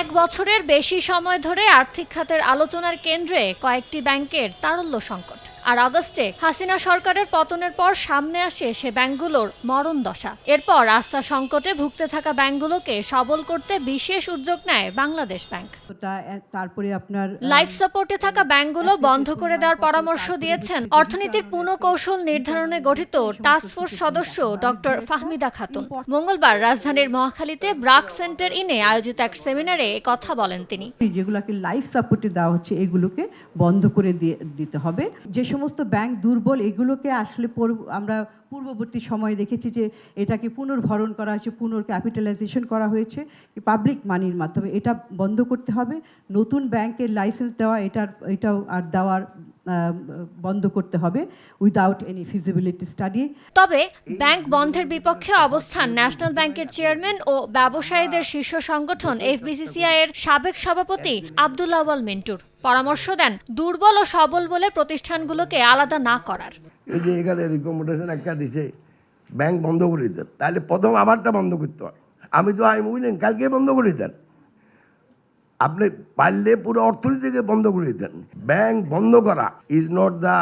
এক বছরের বেশি সময় ধরে আর্থিক খাতের আলোচনার কেন্দ্রে কয়েকটি ব্যাংকের তারল্য সংকট। আর আগস্টে হাসিনা সরকারের পতনের পর সামনে আসে সে ব্যাংকগুলোর মরণ দশা। এরপর আস্থা সংকটে ভুগতে থাকা ব্যাংকগুলোকে সবল করতে বিশেষ উদ্যোগ নেয় বাংলাদেশ ব্যাংক। তারপরে আপনার লাইফ সাপোর্টে থাকা ব্যাংকগুলো বন্ধ করে দেওয়ার পরামর্শ দিয়েছেন অর্থনীতির পুনঃকৌশল নির্ধারণে গঠিত টাস্কফোর্স সদস্য ডক্টর ফাহমিদা খাতুন। মঙ্গলবার রাজধানীর মহাখালীতে ব্রাক সেন্টার ইনে আয়োজিত এক সেমিনারে কথা বলেন তিনি। যেগুলোকে লাইফ সাপোর্টে দেওয়া হচ্ছে এগুলোকে বন্ধ করে দিতে হবে। যে সমস্ত ব্যাংক দুর্বল, এগুলোকে আসলে আমরা পূর্ববর্তী সময়ে দেখেছি যে এটাকে পুনর্ভরণ করা হয়েছে পুনর ক্যাপিটালাইজেশন করা হয়েছে পাবলিক মানির মাধ্যমে। এটা বন্ধ করতে হবে। নতুন ব্যাংকের লাইসেন্স দেওয়া, এটার, এটাও আর দেওয়ার বন্ধ করতে হবে উইদাউট এনি ফিজিবিলিটি স্টাডি তবে ব্যাংক বন্ধের বিপক্ষে অবস্থান ন্যাশনাল ব্যাংকের চেয়ারম্যান ও ব্যবসায়ীদের শীর্ষ সংগঠন এফবিসিসিআই এর সাবেক সভাপতি আব্দুল আওয়াল মিন্টুর পরামর্শ দেন দুর্বল ও সবল বলে প্রতিষ্ঠানগুলোকে আলাদা না করার। এই যে এখানে রিকমেন্ডেশন একটা দিছে ব্যাংক বন্ধ করে দেন। তাহলে প্রথম আবারটা বন্ধ করতে হয়। আমি তো আমি বুঝলেন কালকে বন্ধ করে দেন। আপনি পারলে পুরো অর্থনীতিকে বন্ধ করে দেন ব্যাংক বন্ধ করা ইজ নট দ্য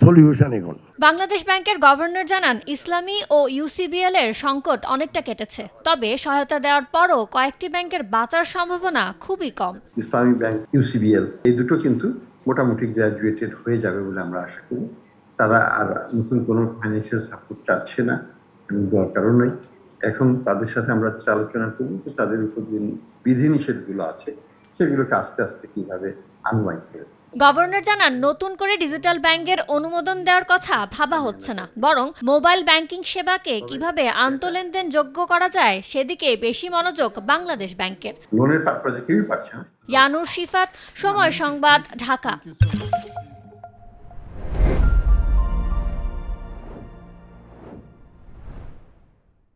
সলিউশন এখন। বাংলাদেশ ব্যাংকের গভর্নর জানান ইসলামী ও ইউসিবিএল এর সংকট অনেকটা কেটেছে। তবে সহায়তা দেওয়ার পরও কয়েকটি ব্যাংকের বাঁচার সম্ভাবনা খুবই কম। ইসলামিক ব্যাংক ইউসিবিএল এই দুটো কিন্তু মোটামুটি গ্র্যাজুয়েটেড হয়ে যাবে বলে আমরা আশা করি। তারা আর নতুন কোনো ফাইন্যান্সিয়াল সাপোর্ট চাচ্ছে না এবং দরকারও নেই। এখন তাদের সাথে আমরা আলোচনা করব যে তাদের উপর যে বিধিনিষেধগুলো আছে সেগুলোকে আস্তে আস্তে কীভাবে আনওয়াইন্ড করে গভর্নর জানান নতুন করে ডিজিটাল ব্যাংকের অনুমোদন দেওয়ার কথা ভাবা হচ্ছে না। বরং মোবাইল ব্যাংকিং সেবাকে কীভাবে আন্তঃলেনদেন যোগ্য করা যায় সেদিকে বেশি মনোযোগ বাংলাদেশ ব্যাংকের। লোনের পারপাজে কেউই পারছে না। ইয়ানুর শিফাত সময় সংবাদ ঢাকা।